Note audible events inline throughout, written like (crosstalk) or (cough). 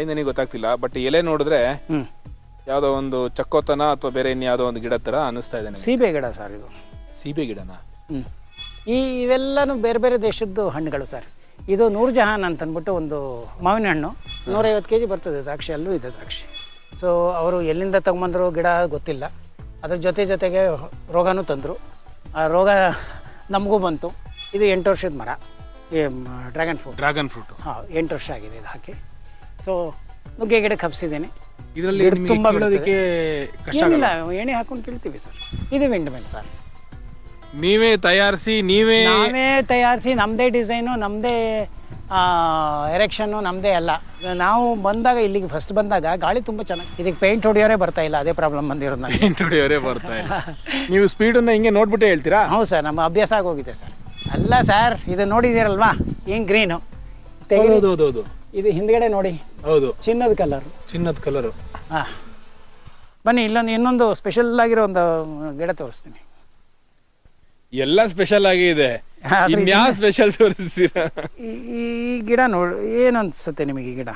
ಕಾಯಿ ನನಗೆ ಗೊತ್ತಾಗ್ತಿಲ್ಲ ಬಟ್ ಎಲೆ ನೋಡಿದ್ರೆ ಹ್ಞೂ ಯಾವುದೋ ಒಂದು ಚಕ್ಕೋತನ ಅಥವಾ ಬೇರೆ ಇನ್ಯಾವುದೋ ಒಂದು ಗಿಡ ಥರ ಅನಿಸ್ತಾ ಇದೆ ನನಗೆ. ಸೀಬೆ ಗಿಡ ಸರ್ ಇದು. ಸೀಬೆ ಗಿಡನ? ಹ್ಞೂ ಈ ಇವೆಲ್ಲನೂ ಬೇರೆ ಬೇರೆ ದೇಶದ್ದು ಹಣ್ಣುಗಳು ಸರ್. ಇದು ನೂರ್ ಜಹಾನ್ ಅಂತ ಅಂದ್ಬಿಟ್ಟು ಒಂದು ಮಾವಿನ ಹಣ್ಣು. ನೂರೈವತ್ತು ಕೆ ಜಿ ಬರ್ತದೆ ದ್ರಾಕ್ಷಿ ಅಲ್ಲೂ ಇದೆ ದ್ರಾಕ್ಷಿ. ಸೊ ಅವರು ಎಲ್ಲಿಂದ ತಗೊಂಬಂದ್ರು ಗಿಡ ಗೊತ್ತಿಲ್ಲ. ಅದ್ರ ಜೊತೆ ಜೊತೆಗೆ ರೋಗನೂ ತಂದರು. ಆ ರೋಗ ನಮಗೂ ಬಂತು. ಇದು ಎಂಟು ವರ್ಷದ ಮರ. ಈ ಡ್ರ್ಯಾಗನ್ ಫ್ರೂಟ್. Dragon fruit. ಹಾಂ ಎಂಟು ವರ್ಷ ಆಗಿದೆ ಇದು ಹಾಕಿ. ಸೊ ನುಗ್ಗೆ ಗಿಡಕ್ಕೆ ಹಬ್ಸಿದ್ದೀನಿ. ಇದರಲ್ಲಿ ಗಿಡ ನಿಮಗೆ ತುಂಬಾ ಕೀಳೋದಕ್ಕೆ ಕಷ್ಟ ಏನಿಲ್ಲ ಎಣ್ಣೆ ಹಾಕೊಂಡು ಕೀಳ್ತೀವಿ ಸರ್. ಇದು ವಿಂಡ್ ಮೇಲೆ ಸರ್. ನೀವೇ ತಯಾರಿಸಿ ನೀವೇ ನಾವೇ ತಯಾರಿಸಿ ನಮ್ಮದೇ ಡಿಸೈನು ನಮ್ಮದೇ ಎರೆಕ್ಷನ್ನು ನಮ್ಮದೇ ಎಲ್ಲ. ನಾವು ಬಂದಾಗ ಇಲ್ಲಿಗೆ ಫಸ್ಟ್ ಬಂದಾಗ ಗಾಳಿ ತುಂಬ ಚೆನ್ನಾಗಿ ಇದಕ್ಕೆ ಪೇಂಟ್ ಹೊಡಿಯೋರೇ ಬರ್ತಾ ಇಲ್ಲ ಅದೇ ಪ್ರಾಬ್ಲಮ್ ಬಂದಿರೋದು ನನಗೆ ಪೇಂಟ್ ಹೊಡೆಯೋರೇ ಬರ್ತಾ ಇಲ್ಲ. (laughs) ನೀವು ಸ್ಪೀಡನ್ನ ಹಿಂಗೆ ನೋಡ್ಬಿಟ್ಟೆ ಹೇಳ್ತೀರಾ? ಹೌದು ಸರ್ ನಮ್ಮ ಅಭ್ಯಾಸ ಆಗೋಗಿದೆ ಸರ್. ಅಲ್ಲ ಸರ್ ಇದು ನೋಡಿದ್ದೀರಲ್ವಾ? ಹಿಂಗೆ ಗ್ರೀನು ಹೌದು ಹೌದು ಹೌದು. ಇದು ಹಿಂದ್ಗಡೆ ನೋಡಿ. ಹೌದು. ಚಿನ್ನದ ಕಲರ್ ಚಿನ್ನದ ಕಲರ್ ಹಾಂ. ಬನ್ನಿ ಇಲ್ಲೊಂದು ಇನ್ನೊಂದು ಸ್ಪೆಷಲ್ ಆಗಿರೋ ಒಂದು ಗಿಡ ತೋರಿಸ್ತೀನಿ. ಎಲ್ಲ ಸ್ಪೆಷಲ್ ಆಗಿ ಇದೆ. ಆದ್ರೆ ಇನ್ಯಾವ ಸ್ಪೆಷಲ್ ತೋರಿಸ್ತೀರಾ? ಈ ಈ ಗಿಡ ನೋಡು ಏನು ಅನ್ಸುತ್ತೆ ನಿಮಗೆ ಈ ಗಿಡ?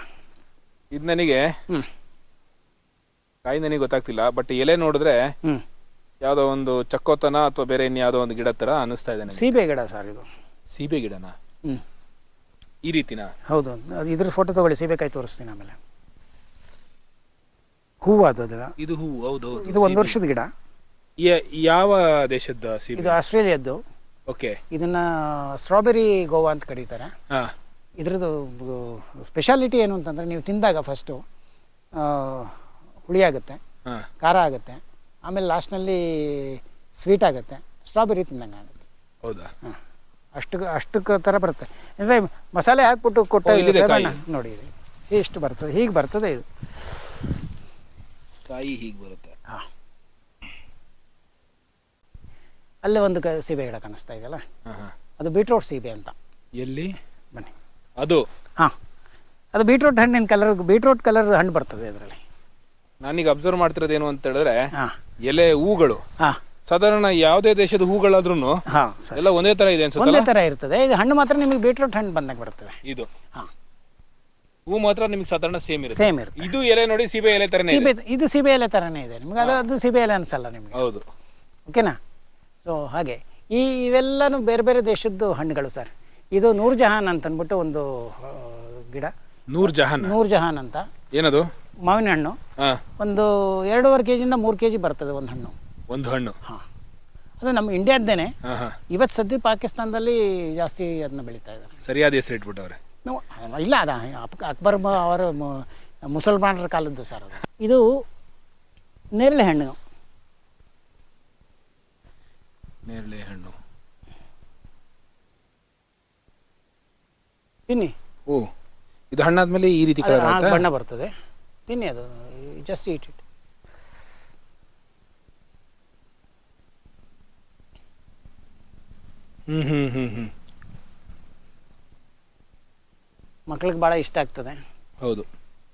ಇದು ನನಗೆ ಹ್ಞೂ ಕಾಯಿ ನನಗೆ ಗೊತ್ತಾಗ್ತಿಲ್ಲ ಬಟ್ ಎಲೆ ನೋಡಿದ್ರೆ ಹ್ಞೂ ಯಾವುದೋ ಒಂದು ಚಕ್ಕೋತನ ಅಥವಾ ಬೇರೆ ಇನ್ಯಾವುದೋ ಒಂದು ಗಿಡ ತರ ಅನಿಸ್ತಾ ಇದೆ ನನಗೆ. ಸೀಬೆ ಗಿಡ ಸರ್ ಇದು. ಸೀಬೆ ಗಿಡನ? ಹ್ಞೂ ಈ ರೀತಿನ? ಹೌದು. ಅದು ಇದ್ರ ಫೋಟೋ ತಗೊಳ್ಳಿ ಸೀಬೆಕಾಯಿ ತೋರಿಸ್ತೀನಿ ಆಮೇಲೆ. ಹೂವು ಅದು ಅದೆಲ್ಲ ಇದು ಹೂವು ಹೌದು ಇದು ಒಂದು ವರ್ಷದ ಗಿಡ. ಯಾವ ದೇಶದ ಸೀಬೆ? ಇದು ಆಸ್ಟ್ರೇಲಿಯಾದ್ದು. ಓಕೆ. ಇದನ್ನ ಸ್ಟ್ರಾಬೆರಿ ಗೋವಾ ಅಂತ ಕರೀತಾರೆ. ಹಾ. ಇದ್ರದ್ದು ಸ್ಪೆಷಾಲಿಟಿ ಏನು ಅಂತಂದರೆ ನೀವು ತಿಂದಾಗ ಫಸ್ಟು ಹುಳಿ ಆಗುತ್ತೆ ಹಾ. ಖಾರ ಆಗುತ್ತೆ ಆಮೇಲೆ ಲಾಸ್ಟ್ನಲ್ಲಿ ಸ್ವೀಟ್ ಆಗುತ್ತೆ ಸ್ಟ್ರಾಬೆರಿ ತಿಂದಂಗೆ ಆಗುತ್ತೆ. ಹೌದಾ? ಹಾಂ. ಅಷ್ಟು ಅಷ್ಟು ಕ- ಥರ ಬರುತ್ತೆ. ಅಂದರೆ ಮಸಾಲೆ ಹಾಕ್ಬಿಟ್ಟು ಕೊಟ್ಟ ನೋಡಿ ಇಷ್ಟು ಬರ್ತದೆ ಹೀಗೆ ಬರ್ತದೆ ಇದು. ಕಾಯಿ ಹೀಗೆ ಬರುತ್ತೆ. ಹಾಂ. ಅಲ್ಲೇ ಒಂದು ಕ ಸೀಬೆ ಗಿಡ ಕಾಣಿಸ್ತಾ ಇದೆಯಲ್ಲ? ಅದು ಬೀಟ್ರೋಟ್ ಸೀಬೆ ಅಂತ. ಎಲ್ಲಿ? ಬನ್ನಿ. ಅದು? ಹಾಂ. ಅದು ಬೀಟ್ರೋಟ್ ಹಣ್ಣಿನ ಕಲರ್ ಬೀಟ್ರೋಟ್ ಕಲರ್ ಹಣ್ಣು ಬರ್ತದೆ ಇದರಲ್ಲಿ ನಾನೀಗ ಅಬ್ಸರ್ವ್ ಮಾಡ್ತಿರೋದು ಏನು ಅಂತ ಹೇಳಿದ್ರೆ ಹಾಂ. ಎಲೆ ಹೂಗಳು. ಹಾಂ. ಸಾಧಾರಣ ಯಾವುದೇ ದೇಶದ ಹೂಗಳಾದ್ರೂ ಹಾ ಸರಿ. ಎಲ್ಲ ಒಂದೇ ತರ ಇದೆ ಒಂದೇ ತರ ಇರ್ತದೆ. ಇದು ಹಣ್ಣು ಮಾತ್ರ ನಿಮಗೆ ಬೀಟ್ರೂಟ್ ಹಣ್ಣು ಬಂದಾಗ ಬರ್ತದೆ. ಇದು. ಹಾಂ. ಹೂ ಮಾತ್ರ ನಿಮ್ಗೆ ಸಾಧಾರಣ ಸೇಮ್ ಇರುತ್ತೆ. ಸೇಮ್ ಇರುತ್ತೆ. ಇದು ಎಲೆ ನೋಡಿ ಸೀಬೆ ಎಲೆ ತರನೇ ಇದೆ. ಸೀಬೆ ಇದು ಸೀಬೆ ಎಲೆ ತರನೇ ಇದೆ. ನಿಮಗೆ ಅದು ಅದು ಸೀಬೆ ಎಲೆ ಅನ್ಸಲ್ಲ ನಿಮಗೆ. ಹೌದು. ಓಕೆನಾ? ಸೊ ಹಾಗೆ. ಈ ಇವೆಲ್ಲನೂ ಬೇರೆ ಬೇರೆ ದೇಶದ್ದು ಹಣ್ಣುಗಳು ಸರ್. ಇದು ನೂರ್ ಜಹಾನ್ ಅಂತ ಅಂದ್ಬಿಟ್ಟು ಒಂದು ಆ, ಗಿಡ. ನೂರ್ ಜಹಾನ್? ನೂರ್ ಜಹಾನ್ ಅಂತ. ಏನದು? ಮಾವಿನ ಹಣ್ಣು. ಹಾ. ಒಂದು ಎರಡೂವರೆ ಕೆ ಜಿಯಿಂದ ಮೂರು ಕೆ ಜಿ ಬರ್ತದೆ ಒಂದು ಹಣ್ಣು. ಒಂದು ಹಣ್ಣು. ಹಾಂ. ಅದು ನಮ್ಮ ಇಂಡಿಯಾದ್ದೇನೆ ಹಾ ಹಾ. ಇವತ್ತು ಸದ್ಯ ಪಾಕಿಸ್ತಾನದಲ್ಲಿ ಜಾಸ್ತಿ ಅದನ್ನ ಬೆಳೀತಾ ಇದ್ದಾರೆ. ಸರಿಯಾದ ಹೆಸರು ಇಟ್ಬಿಟ್ಟವ್ರೆ. ನಾವು ಇಲ್ಲ ಅದ ಅಕ್- ಅಕ್ಬರ್ ಮ- ಅವರ ಮು- ಮುಸಲ್ಮಾನರ ಕಾಲದ್ದು ಸರ್ ಅದು. ಇದು ನೇರಳೆ ಹಣ್ಣು. ನೇರಳೆ ಹಣ್ಣು. ತಿನ್ನಿ. ಓ ಇದು ಹಣ್ಣಾದ್ಮೇಲೆ ಈ ರೀತಿ ಅದು ಕಲರ್ ಆ ಬಣ್ಣ ಬರ್ತದೆ. ತಿನ್ನಿ ಅದು ಜಸ್ಟ್ ಇಟ್ ಹ್ಮ್ ಹ್ಮ್ ಹ್ಮ್ ಹ್ಮ್. ಮಕ್ಳಿಗೆ ಭಾಳ ಇಷ್ಟ ಆಗ್ತದೆ. ಹೌದು.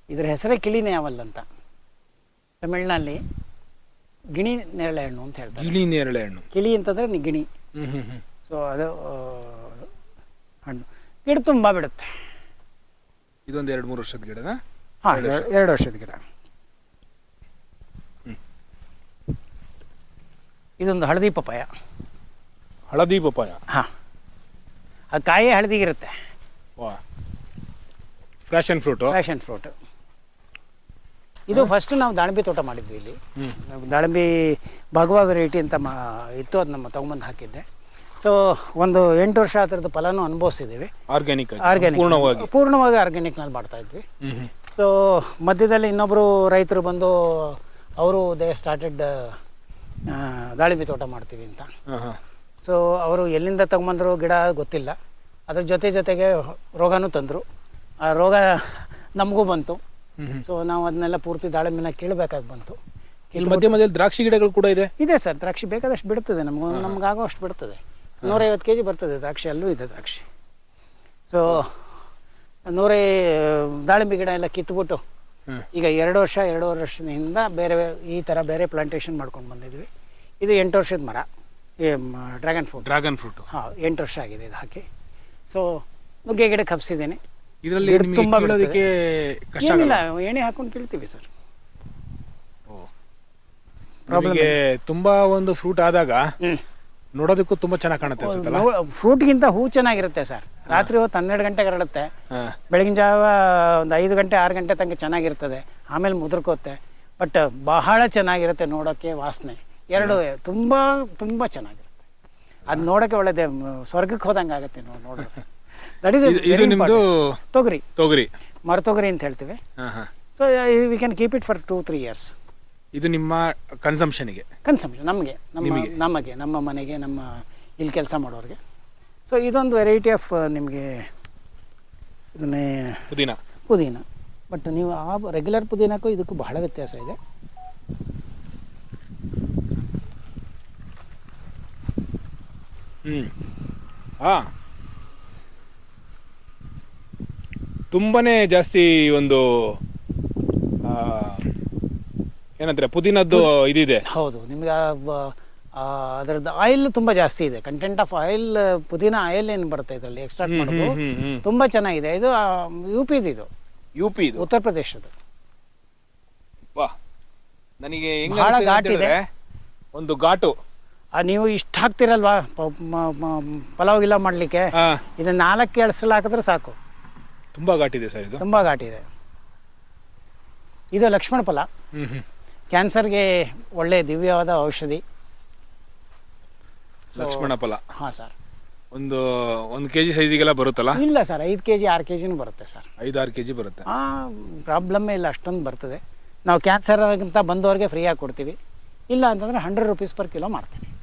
ಇದ್ರ ಹೆಸರೇ ಕಿಳಿನೇ ಅವಲ್ ಅಂತ. ತಮಿಳ್ನಲ್ಲಿ ಗಿಣಿ ನೇರಳೆ ಹಣ್ಣು ಅಂತ ಹೇಳ್ತಾರೆ. ಗಿಳಿ ನೇರಳೆ ಹಣ್ಣು. ಕಿಳಿ ಅಂತಂದ್ರೆ ನಿ- ಗಿಣಿ. ಹ್ಮ್ ಹ್ಮ್ ಹ್ಮ್. ಸೊ ಅದು ಆ, ಹಣ್ಣು. ಗಿಡ ತುಂಬ ಬಿಡುತ್ತೆ. ಇದೊಂದು ಎರಡು ಮೂರು ವರ್ಷದ ಗಿಡನಾ? ಹಾಂ ಎರಡು ವರ್ಷ. ಎರಡು ವರ್ಷದ ಗಿಡ. ಇದೊಂದು ಹಳದಿ ಪಪಾಯ ಹಳದಿ ಪಪ್ಪಾಯ ಹಾಂ. ಆ ಕಾಯಿ ಹಳದಿಗಿರುತ್ತೆ. ವಾ. ಫ್ಯಾಷನ್ ಫ್ರೂಟು ಫ್ಯಾಷನ್ ಫ್ರೂಟ್ ಇದು ಫಸ್ಟ್ ನಾವು ದಾಳಿಂಬೆ ತೋಟ ಮಾಡಿದ್ವಿ ಇಲ್ಲಿ. ದಾಳಿಂಬೆ ಭಗವಾ ವೆರೈಟಿ ಅಂತ ಮಾ ಇತ್ತು ಅದು ನಮ್ಮ ತಗೊಂಬಂದು ಹಾಕಿದ್ದೆ. ಸೊ ಒಂದು ಎಂಟು ವರ್ಷ ಆ ಥರದ್ದು ಫಲನೂ ಅನುಭವಿಸಿದ್ದೀವಿ. ಆರ್ಗ್ಯಾನಿಕ್ ಆರ್ಗ್ಯಾನಿಕ್ ಪೂರ್ಣವಾಗಿ ಪೂರ್ಣವಾಗಿ ಆರ್ಗ್ಯಾನಿಕ್ನಲ್ಲಿ ಮಾಡ್ತಾ ಇದ್ವಿ. ಸೊ ಮಧ್ಯದಲ್ಲಿ ಇನ್ನೊಬ್ಬರು ರೈತರು ಬಂದು ಅವರು ದೇ ಸ್ಟಾರ್ಟೆಡ್ ದಾಳಿಂಬೆ ತೋಟ ಮಾಡ್ತೀವಿ ಅಂತ. ಸೊ ಅವರು ಎಲ್ಲಿಂದ ತಗೊಂಬಂದ್ರು ಗಿಡ ಗೊತ್ತಿಲ್ಲ. ಅದ್ರ ಜೊತೆ ಜೊತೆಗೆ ರೋಗನೂ ತಂದರು. ಆ ರೋಗ ನಮಗೂ ಬಂತು. ಸೊ ನಾವು ಅದನ್ನೆಲ್ಲ ಪೂರ್ತಿ ದಾಳಿಂಬೆನ ಕೀಳಬೇಕಾಗಿ ಬಂತು. ಇಲ್ಲಿ ಮಧ್ಯ ಮಧ್ಯದಲ್ಲಿ ದ್ರಾಕ್ಷಿ ಗಿಡಗಳು ಕೂಡ ಇದೆ? ಇದೆ ಸರ್ ದ್ರಾಕ್ಷಿ ಬೇಕಾದಷ್ಟು ಬಿಡ್ತದೆ ನಮಗೂ. ನಮಗಾಗೋ ಅಷ್ಟು ಬಿಡ್ತದೆ. ನೂರೈವತ್ತು ಕೆ ಜಿ ಬರ್ತದೆ ದ್ರಾಕ್ಷಿ ಅಲ್ಲೂ ಇದೆ ದ್ರಾಕ್ಷಿ. ಸೊ ನೂರೈ ದಾಳಿಂಬೆ ಗಿಡ ಎಲ್ಲ ಕಿತ್ಬಿಟ್ಟು. ಈಗ ಎರಡು ವರ್ಷ ಎರಡು ವರ್ಷದಿಂದ ಬೇರೆ ಈ ಥರ ಬೇರೆ ಪ್ಲಾಂಟೇಶನ್ ಮಾಡ್ಕೊಂಡು ಬಂದಿದ್ವಿ. ಇದು ಎಂಟು ವರ್ಷದ ಮರ. Dragon fruit. Dragon fruit. ಹಾಂ ಎಂಟು ವರ್ಷ ಆಗಿದೆ ಇದು ಹಾಕಿ. ಸೊ ನುಗ್ಗೆ ಗಿಡ ಕಪ್ಸಿದ್ದೇನೆ. ಇದರಲ್ಲಿ ತುಂಬ ಬೀಳೋದಕ್ಕೆ ಕಷ್ಟ ಏನಿಲ್ಲ ಎಣ್ಣೆ ಹಾಕೊಂಡು ಕೇಳ್ತೀವಿ ಸರ್. ನಮಗೆ ತುಂಬಾ ಒಂದು ಫ್ರೂಟ್ ಆದಾಗ ನೋಡೋದಕ್ಕೂ ತುಂಬಾ ಚೆನ್ನಾಗಿ ಕಾಣುತ್ತೆ ಅನ್ಸುತ್ತಲ್ಲ? ಫ್ರೂಟ್ಗಿಂತ ಹೂ ಚೆನ್ನಾಗಿರುತ್ತೆ ಸರ್. ರಾತ್ರಿ ಹೊತ್ತು ಹನ್ನೆರಡು ಗಂಟೆಗೆ ಹರಡುತ್ತೆ. ಬೆಳಗಿನ ಜಾವ ಒಂದು ಐದು ಗಂಟೆ ಆರು ಗಂಟೆ ತನಕ ಚೆನ್ನಾಗಿರ್ತದೆ. ಆಮೇಲೆ ಮುದುರ್ಕೋತ್ತೆ. ಬಟ್ ಬಹಳ ಚೆನ್ನಾಗಿರುತ್ತೆ ನೋಡೋಕ್ಕೆ ವಾಸನೆ. ಎರಡು ತುಂಬ ತುಂಬ ಚೆನ್ನಾಗಿರುತ್ತೆ. ಅದು ನೋಡೋಕ್ಕೆ ಒಳ್ಳೆದೇ ಸ್ವರ್ಗಕ್ಕೆ ಹೋದಂಗೆ ಆಗುತ್ತೆ ನೋಡಿ ನೋಡೋಕೆ ದಟ್ ಈಸ್ ಇದು ನಿಮ್ದು ತೊಗರಿ. ತೊಗರಿ. ಮರತೊಗರಿ ಅಂತ ಹೇಳ್ತೀವಿ. So we can keep it for two three years ಇದು ನಿಮ್ಮ ಕನ್ಸಂಪ್ಷನ್ಗೆ ಕನ್ಸಂಪ್ಷನ್ ನಮಗೆ ನಮ್ಮ ನಮಗೆ? ನಮ್ಮ ಮನೆಗೆ ನಮ್ಮ ಇಲ್ಲಿ ಕೆಲಸ ಮಾಡೋರಿಗೆ. ಸೊ ಇದೊಂದು ವೆರೈಟಿ ಆಫ್ ನಿಮಗೆ ಇದನ್ನೇ ಪುದೀನ? ಪುದೀನ. ಬಟ್ ನೀವು ಆ ರೆಗ್ಯುಲರ್ ಪುದೀನಕ್ಕೂ ಇದಕ್ಕೂ ಬಹಳ ವ್ಯತ್ಯಾಸ ಇದೆ. ಹ್ಮ್. ಹಾ. ತುಂಬಾನೇ ಜಾಸ್ತಿ ಒಂದು ಆ, ಏನಂತಾರೆ ಪುದೀನದ್ದು ಇದಿದೆ. ಹೌದು ನಿಮಗೆ ಅದರದ್ದು ಆಯಿಲ್ ತುಂಬ ಜಾಸ್ತಿ ಇದೆ. ಕಂಟೆಂಟ್ ಆಫ್ ಆಯಿಲ್ ಪುದೀನ ಆಯಿಲ್ ಏನು ಬರುತ್ತೆ ಇದರಲ್ಲಿ? ಎಕ್ಸ್ಟ್ರಾಕ್ಟ್ ಮಾಡೋದು. ತುಂಬ ಚೆನ್ನಾಗಿದೆ. ಇದು ಯು ಪಿದು ಇದು ಯು ಪಿ ಇದು ಉತ್ತರ ಪ್ರದೇಶದ ವಾ ನನಗೆ ಹೆಂಗ್ ಬಹಳ ಘಾಟ್ ಇದೆ. ಒಂದು ಘಾಟು. ನೀವು ಇಷ್ಟ ಹಾಕ್ತಿರಲ್ವಾ? ಪಲಾವ್ ಗಿಲಾವ್ ಮಾಡ್ಲಿಕ್ಕೆ? ಇದನ್ನ ಇದು ನಾಲ್ಕು ಸಲ ಹಾಕಿದ್ರೆ ಸಾಕು. ತುಂಬಾ ಘಾಟಿದೆ ಇದೆ ಸರ್ ಇದು. ತುಂಬಾ ಘಾಟಿದೆ ಇದು. ಲಕ್ಷ್ಮಣ ಫಲ ಕ್ಯಾನ್ಸರ್ಗೆ ಒಳ್ಳೆ ದಿವ್ಯವಾದ ಔಷಧಿ. ಲಕ್ಷ್ಮಣ ಫಲ ಹಾ ಸರ್. ಒಂದು ಒಂದು ಕೆ ಜಿ ಸೈಜಿಗೆಲ್ಲ ಬರುತ್ತಲ್ಲ? ಇಲ್ಲ ಸರ್. ಐದು ಕೆ ಜಿ ಆರು ಕೆ ಜಿನೂ ಬರುತ್ತೆ ಸರ್. ಐದಾರು ಕೆ ಜಿ ಬರುತ್ತೆ. ಆ ಪ್ರಾಬ್ಲಮ್ಮೇ ಇಲ್ಲ ಅಷ್ಟೊಂದು ಬರ್ತದೆ. ನಾವು ಕ್ಯಾನ್ಸರ್ ಅಂತ ಬಂದವ್ರಿಗೆ ಫ್ರೀಯಾಗಿ ಕೊಡ್ತೀವಿ. ಇಲ್ಲ ಅಂತಂದರೆ ಹಂಡ್ರೆಡ್ ರುಪೀಸ್ ಪರ್ ಕಿಲೋ ಮಾಡ್ತೀವಿ. ಸೂಪರ್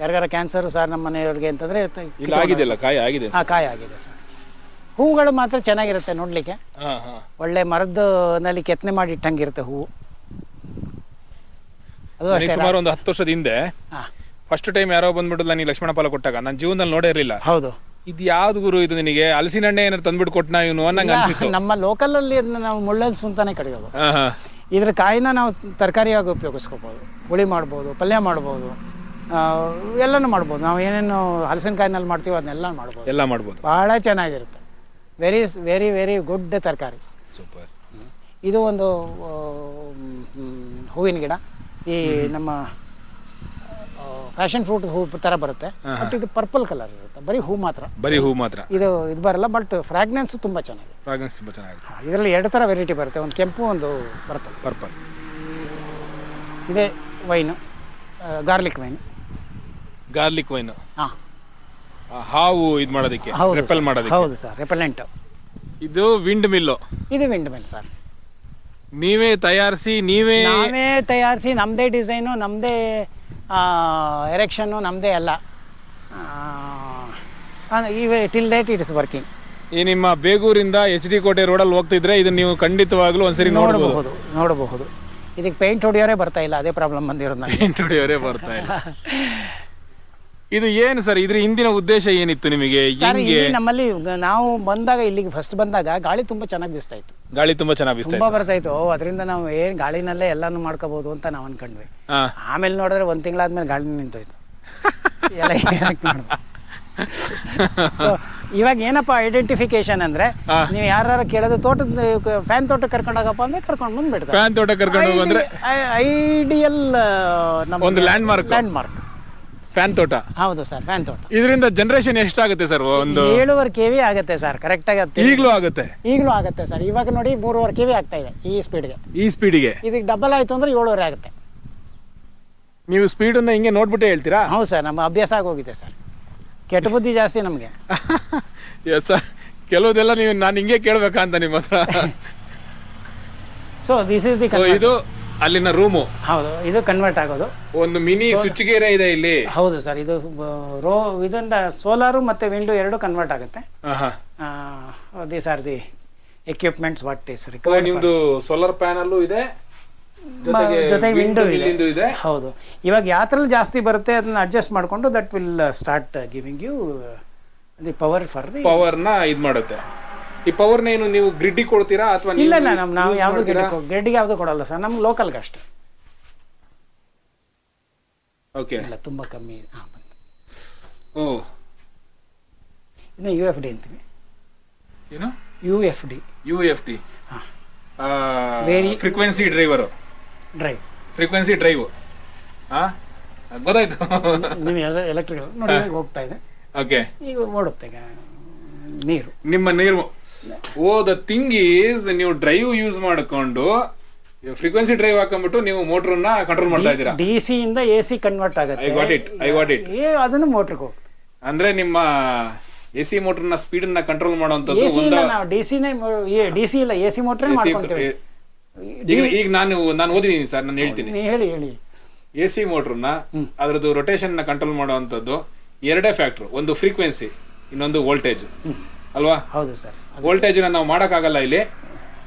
ಯಾರಿಗಾರ ಕ್ಯಾನ್ಸರ್ ಸರ್ ನಮ್ಮ ಮನೆಯವ್ರಿಗೆ ಅಂತಂದರೆ ಇಲ್ಲ ಆಗಿದೆಯಲ್ಲ ಕಾಯಿ ಆಗಿದೆ ಹಾಂ ಕಾಯಿ ಆಗಿದೆ ಸರ್ ಹೂಗಳು ಮಾತ್ರ ಚೆನ್ನಾಗಿರುತ್ತೆ ನೋಡಲಿಕ್ಕೆ. ಹಾ ಹಾ. ಒಳ್ಳೆ ಮರದ್ದು ನಲ್ಲಿ ಕೆತ್ತನೆ ಮಾಡಿ ಇಟ್ಟಂಗಿರುತ್ತೆ ಹೂವು. ಅದು ನನಗೆ ಅಷ್ಟೇ ಸುಮಾರು ಒಂದು ಹತ್ತು ವರ್ಷದ ಹಿಂದೆ ಹಾಂ. ಫಸ್ಟ್ ಟೈಮ್ ಯಾರೋ ಬಂದ್ಬಿಟ್ಟು ನನಗೆ ಲಕ್ಷ್ಮಣ ಫಲ ಕೊಟ್ಟಾಗ ನನ್ನ ಜೀವನದಲ್ಲಿ ನೋಡೇ ಇರಲಿಲ್ಲ. ಹೌದು. ಇದು ಯಾವ್ದು ಗುರು ಇದು ನಿನಗೆ? ಹಲಸಿನ ಹಣ್ಣೆ ಏನಾರು ತಂದ್ಬಿಟ್ಟು ಕೊಟ್ಟನ ಇವನು ಅನ್ನಂಗೆ ಅನ್ಸಿತ್ತು. ನಮ್ಮ ಲೋಕಲಲ್ಲಿ ಅದನ್ನ ನಾವು ಮುಳ್ಳಲ್ಸು ಅಂತಾನೆ ಕರೆಯೋದು. ಹಾ ಹಾ. ಇದ್ರ ಕಾಯಿನ ನಾವು ತರಕಾರಿಯಾಗಿ ಉಪಯೋಗಿಸ್ಕೋಬೋದು. ಹುಳಿ ಮಾಡ್ಬೋದು ಪಲ್ಯ ಮಾಡ್ಬೋದು. ಎಲ್ಲನೂ ಮಾಡ್ಬೋದು. ನಾವು ಏನೇನು ಹಲಸಿನಕಾಯಿನಲ್ಲಿ ಮಾಡ್ತೀವಿ ಅದನ್ನೆಲ್ಲ ಮಾಡ್ಬೋದು. ಎಲ್ಲ ಮಾಡ್ಬೋದು. ಭಾಳ ಚೆನ್ನಾಗಿರುತ್ತೆ. ವೆರಿ ವೆರಿ ವೆರಿ ಗುಡ್ ತರಕಾರಿ. ಸೂಪರ್ ಇದು ಒಂದು ಹೂವಿನ ಗಿಡ. ಈ ನಮ್ಮ ಫ್ಯಾಷನ್ ಫ್ರೂಟ್ ಹೂ ಥರ ಬರುತ್ತೆ. ಬಟ್ ಇದು ಪರ್ಪಲ್ ಕಲರ್ ಇರುತ್ತೆ. ಬರೀ ಹೂ ಮಾತ್ರ. ಬರೀ ಹೂ ಮಾತ್ರ. ಇದು ಇದು ಬರಲ್ಲ ಬಟ್ ಫ್ರಾಗ್ನೆನ್ಸ್ ತುಂಬ ಚೆನ್ನಾಗಿದೆ. ಫ್ರಾಗ್ನೆನ್ಸ್ ತುಂಬ ಚೆನ್ನಾಗಿದೆ. ಇದರಲ್ಲಿ ಎರಡು ಥರ ವೆರೈಟಿ ಬರುತ್ತೆ. ಒಂದು ಕೆಂಪು ಒಂದು ಪರ್ಪಲ್ ಪರ್ಪಲ್ ಇದೇ vine garlic vine garlic vine ಹಾಂ. ಹಾವು ಇದು ಮಾಡೋದಕ್ಕೆ ಹೌದು ರೆಪೆಲ್. ಮಾಡೋದಕ್ಕೆ. ಹೌದು ಸರ್ ರೆಪೆಲೆಂಟ್ ಇದು ವಿಂಡ್ ಮಿಲ್ಲು ಇದು ವಿಂಡ್ ಮಿಲ್ ಸರ್. ನೀವೇ ತಯಾರಿಸಿ ನೀವೇ ನಾವೇ ತಯಾರಿಸಿ ನಮ್ಮದೇ ಡಿಸೈನು ನಮ್ಮದೇ ಎರೆಕ್ಷನ್ನು ನಮ್ಮದೇ ಎಲ್ಲ. ಇವೆ till date it is working ಈ ನಿಮ್ಮ ಬೇಗೂರಿಂದ ಎಚ್ ಡಿ ಕೋಟೆ ರೋಡಲ್ಲಿ ಹೋಗ್ತಿದ್ರೆ ಇದನ್ನ ನೀವು ಖಂಡಿತವಾಗ್ಲೂ ಒಂದ್ಸರಿ ನೋಡ್ಬೋದು. ನೋಡಬಹುದು ನೋಡಬಹುದು. ಇದಕ್ಕೆ ಪೇಂಟ್ ಹೊಡಿಯೋರೇ ಬರ್ತಾ ಇಲ್ಲ ಅದೇ ಪ್ರಾಬ್ಲಮ್ ಬಂದಿರೋದು ಪೇಂಟ್ ಹೊಡೆಯೋರೇ ಬರ್ತಾ ಇಲ್ಲ. (laughs) ಇದು ಏನು ಸರ್? ಇದ್ರ ಹಿಂದಿನ ಉದ್ದೇಶ ಏನಿತ್ತು ನಿಮಗೆ? ಸರ್ ಹೆಂಗೆ ನಮ್ಮಲ್ಲಿ ಗ- ನಾವು ಬಂದಾಗ ಇಲ್ಲಿಗೆ ಫಸ್ಟ್ ಬಂದಾಗ ಗಾಳಿ ತುಂಬಾ ಚೆನ್ನಾಗಿ ಬೀಸ್ತಾ ಇತ್ತು. ಗಾಳಿ ತುಂಬಾ ಚೆನ್ನಾಗಿ ತುಂಬಾ ತುಂಬ ಬರ್ತಾ ಇತ್ತು. ಓ ಅದರಿಂದ ನಾವು ಏನ್ ಗಾಳಿನಲ್ಲೇ ಎಲ್ಲಾನು ಮಾಡ್ಕೋಬಹುದು ಅಂತ ನಾವು ಅನ್ಕೊಂಡ್ವಿ. ಹಾ. ಆಮೇಲೆ ನೋಡಿದ್ರೆ ಒಂದ್ ತಿಂಗಳಾದ್ಮೇಲೆ ಗಾಳಿ ನಿಂತೋಯ್ತು. ಎಲ್ಲ ಏನಕ್ಕೆ ಮಾಡೋದು? So, ಇವಾಗ ಏನಪ್ಪ ಐಡೆಂಟಿಫಿಕೇಶನ್ ಅಂದ್ರೆ ನೀವು ಯಾರು ಕೇಳೋದು ತೋಟದ ಫ್ಯಾನ್ ತೋಟ ಕರ್ಕೊಂಡೋಗಪ್ಪ ಅಂದ್ರೆ ಕರ್ಕೊಂಡು ಬಂದ್ಬಿಡ್ತಾರೆ. ಫ್ಯಾನ್ ತೋಟ ಕರ್ಕೊಂಡು ಹೋಗು ಅಂದ್ರೆ ಐಡಿಯಲ್ ನಮ್ಮ ಒಂದು landmark. ಲ್ಯಾಂಡ್ ಮಾರ್ಕ್ ಫ್ಯಾನ್ ತೋಟ. ಹೌದು ಸರ್ ಫ್ಯಾನ್ ತೋಟ. ಇದರಿಂದ ಜನರೇಷನ್ ಎಷ್ಟಾಗುತ್ತೆ ಸರ್ ಒಂದು ಏಳುವರೆ ಕೆವಿ ಆಗುತ್ತೆ ಸರ್ ಕರೆಕ್ಟಾಗಿ ಆಗುತ್ತೆ ಈಗಲೂ ಆಗುತ್ತೆ? ಈಗಲೂ ಆಗುತ್ತೆ ಸರ್ ಇವಾಗ ನೋಡಿ ಮೂರುವರೆ ಕೆವಿ ಆಗ್ತಾ ಇದೆ ಈ ಸ್ಪೀಡ್ಗೆ ಈ ಸ್ಪೀಡಿಗೆ ಇದಕ್ಕೆ ಡಬಲ್ ಆಯ್ತು ಅಂದ್ರೆ ಏಳುವರೆ ಆಗುತ್ತೆ. ನೀವು ಸ್ಪೀಡನ್ನು ಹಿಂಗೆ ನೋಡ್ಬಿಟ್ಟೇ ಹೇಳ್ತೀರಾ? ಹೌದು ಸರ್ ನಮ್ಮ ಅಭ್ಯಾಸ ಆಗೋಗಿದೆ ಸರ್ ಕೆಟ್ಟ ಬುದ್ಧಿ ಜಾಸ್ತಿ ನಮಗೆ. ಎಸ್ (laughs) ಸರ್ ಕೆಲವುದೆಲ್ಲ ನೀವು ನಾನು ಹಿಂಗೆ ಕೇಳಬೇಕಾ ಅಂತ ನಿಮ್ಮ ಹತ್ರ? ಸೊ ದಿಸ್ ಇಸ್ ದಿ ಇದು ಅಲ್ಲಿನ ರೂಮು. ಹೌದು ಇದು ಕನ್ವರ್ಟ್ ಆಗೋದು. ಒಂದು ಮಿನಿ ಸ್ವಿಚ್ ಗೇರ್ ಇದೆ ಇಲ್ಲಿ. ಹೌದು ಸರ್ ಇದು ರೋ ಇದರಿಂದ ಸೋಲಾರು ಮತ್ತೆ ವಿಂಡೋ ಎರಡು ಕನ್ವರ್ಟ್ ಆಗುತ್ತೆ. ಆ, these are the equipments what is ಓ, ನಿಮ್ದು ಸೋಲಾರ್ ಪ್ಯಾನಲ್ ಇದೆ. ಜೊತೆಗೆ ವಿಂಡೋ ಇದೆ. ಹೌದು. ಇವಾಗ ಯಾತ್ರಲ್ಲಿ ಜಾಸ್ತಿ ಬರುತ್ತೆ ಅದನ್ನ ಅಡ್ಜಸ್ಟ್ ಮಾಡಿಕೊಂಡು that will start giving you the power for the ಪವರ್ನ ಇದ್ ಮಾಡುತ್ತೆ. ಈ ಪವರ್ ಏನು ನೀವು ಗ್ರಿಡ್ಡಿ ಕೊಡ್ತೀರಾ ಅಥವಾ ಇಲ್ಲ ಇಲ್ಲ ನಮ್ ನಾವು ಯಾವ್ದು ಗ್ರಿಡ್ಗೆ ಯಾವುದು ಕೊಡಲ್ಲ ಸರ್ ನಮ್ ಲೋಕಲ್ ಅಷ್ಟೇ. ಓಕೆ ಇಲ್ಲ ತುಂಬ ಕಮ್ಮಿ. ಹಾಂ ಓ. ಇನ್ನು ಯು ಎಫ್ ಡಿ ಅಂತೀವಿ. ಏನು? U F D U F D very frequency driver drive frequency drive ಹಾ ಗೊತ್ತಾಯ್ತು. (laughs) ನೀವು ಎಲೆಕ್ಟ್ರಿಕಲ್ ನೋಡಿ ಹೋಗ್ತಾ ಇದೆ. ಓಕೆ ಈಗ ಓಡುತ್ತೆ ಈಗ ನೀರು. ನಿಮ್ಮ ನೀರು ಓ ದ ಥಿಂಗ್ ಈಸ್ ನೀವು ಡ್ರೈವ್ ಯೂಸ್ ಮಾಡಿಕೊಂಡು ಫ್ರೀಕ್ವೆನ್ಸಿ ಡ್ರೈವ್ ಹಾಕೊಂಡ್ಬಿಟ್ಟು ನೀವು ಮೋಟ್ರನ್ನ ಕಂಟ್ರೋಲ್ ಮಾಡ್ತಾ ಇದ್ದೀರಾ? ಡಿ ಸಿ ಇಂದ ಎ ಸಿ ಕನ್ವರ್ಟ್ ಆಗುತ್ತೆ. I got it I got it ಏ ಅದನ್ನ ಮೋಟರ್ಗೆ ಅಂದ್ರೆ ನಿಮ್ಮ ಎ ಸಿ ನ ಸ್ಪೀಡ್ ಅನ್ನ ಕಂಟ್ರೋಲ್ ಮಾಡುವಂತದ್ದು ಒಂದು ನಾವು ಡಿ ಸಿನೇ ಡಿ ಸಿ ಇಲ್ಲ ಎ ಸಿ ಮೋಟ್ರೇ ಮಾಡ್ಕೊಂತೀವಿ. ಈಗ ಈಗ ನಾನು ನಾನು ಓದಿದ್ದೀನಿ ಸರ್ ನಾನು ಹೇಳ್ತೀನಿ. ನೀ ಹೇಳಿ ಹೇಳಿ. ಎ ಸಿ ನ ಅದರದ್ದು ರೊಟೇಷನ್ನ ಕಂಟ್ರೋಲ್ ಮಾಡುವಂತದ್ದು ಎರಡೇ ಫ್ಯಾಕ್ಟರ್ ಒಂದು ಫ್ರೀಕ್ವೆನ್ಸಿ ಇನ್ನೊಂದು ವೋಲ್ಟೇಜ್ ಅಲ್ವಾ? ಹೌದು ಸರ್. ವೋಲ್ಟೇಜ್ ನಾವು ಮಾಡೋಕ್ಕಾಗಲ್ಲ ಇಲ್ಲಿ.